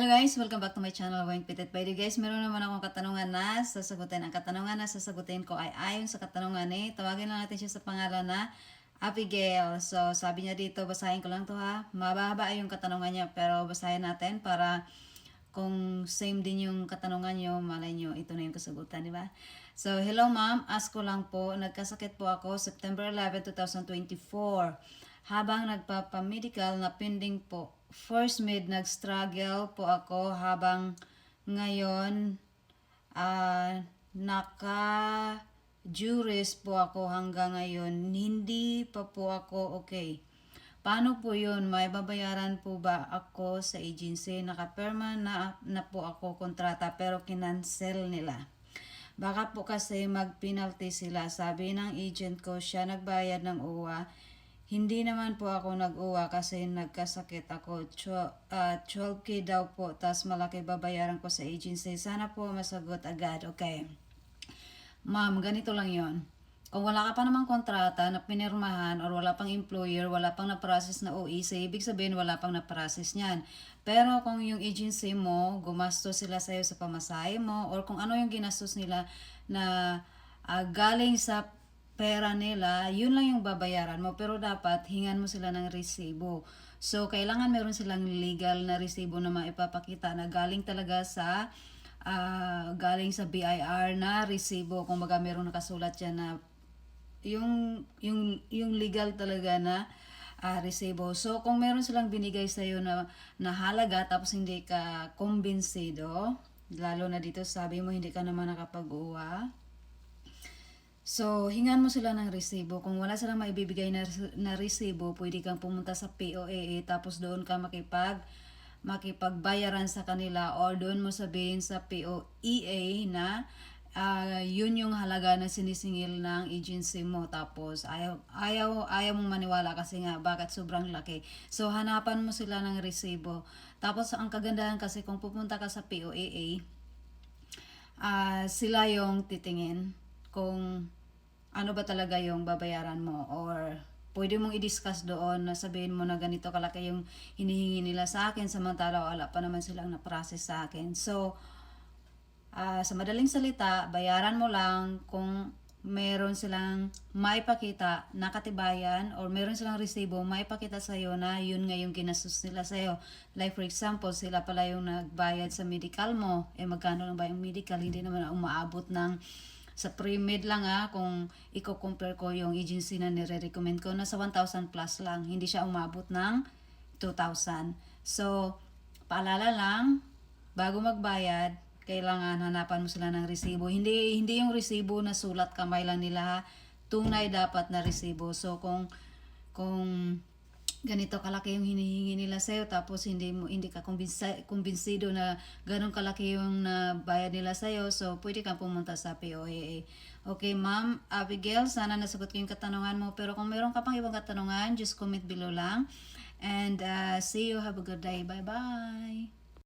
Hello guys, welcome back to my channel, Wayne Pitit By the guys, meron naman akong katanungan na sasagutin. Ang katanungan na sasagutin ko ay ayon sa katanungan ni, tawagin lang natin siya sa pangalan na Abigail. So, sabi niya dito, basahin ko lang to ha. Mababa yung katanungan niya, pero basahin natin para kung same din yung katanungan niyo, malay niyo, ito na yung kasagutan, di ba? So, hello ma'am, ask ko lang po, nagkasakit po ako September 11, 2024. Habang nagpapamedical na pending po, first med nag-struggle po ako habang ngayon ah naka juris po ako hanggang ngayon. Hindi pa po ako okay. Paano po yun? May babayaran po ba ako sa agency? Nakaperma na, na po ako kontrata pero kinancel nila. Baka po kasi mag-penalty sila. Sabi ng agent ko, siya nagbayad ng uwa. Hindi naman po ako nag-uwa kasi nagkasakit ako. Tw- ah, 12k daw po, tas malaki babayaran ko sa agency. Sana po masagot agad. Okay. Ma'am, ganito lang yon. Kung wala ka pa namang kontrata na pinirmahan or wala pang employer, wala pang na-process na OEC, ibig sabihin wala pang na-process niyan. Pero kung yung agency mo, gumastos sila sa'yo sa pamasahe mo, or kung ano yung ginastos nila na ah, galing sa pera nila, yun lang yung babayaran mo. Pero dapat, hingan mo sila ng resibo. So, kailangan meron silang legal na resibo na maipapakita na galing talaga sa ah, galing sa BIR na resibo. Kung baga meron nakasulat dyan na yung yung yung legal talaga na ah, resibo. So kung meron silang binigay sa iyo na na halaga tapos hindi ka kumbinsido, lalo na dito sabi mo hindi ka naman nakapag-uwa. So, hingan mo sila ng resibo. Kung wala silang maibibigay na, na resibo, pwede kang pumunta sa POAA tapos doon ka makipag makipagbayaran sa kanila or doon mo sabihin sa POEA na ah, yun yung halaga na sinisingil ng agency mo. Tapos ayaw ayaw ayaw mong maniwala kasi nga bakit sobrang laki. So hanapan mo sila ng resibo. Tapos ang kagandahan kasi kung pupunta ka sa POAA ah sila yung titingin kung ano ba talaga yung babayaran mo or pwede mong i-discuss doon na sabihin mo na ganito kalaki yung hinihingi nila sa akin samantala wala pa naman silang na-process sa akin. So, ah, sa madaling salita, bayaran mo lang kung meron silang maipakita na katibayan or meron silang resibo maipakita sa iyo na yun nga yung ginastos nila sa iyo. Like for example, sila pala yung nagbayad sa medical mo. Eh magkano lang ba yung medical? Hindi naman umaabot ng sa pre-med lang ah, kung i-compare ko yung agency na nire-recommend ko, nasa 1,000 plus lang. Hindi siya umabot ng 2,000. So, paalala lang, bago magbayad, kailangan hanapan mo sila ng resibo. Hindi hindi yung resibo na sulat kamay lang nila ha. Tunay dapat na resibo. So kung kung ganito kalaki yung hinihingi nila sa'yo tapos hindi mo hindi ka kumbinsido na ganun kalaki yung nabayad nila sa'yo so pwede kang pumunta sa POAA okay ma'am Abigail sana nasagot ko yung katanungan mo pero kung meron ka pang ibang katanungan just comment below lang. And uh, see you have a good day. Bye bye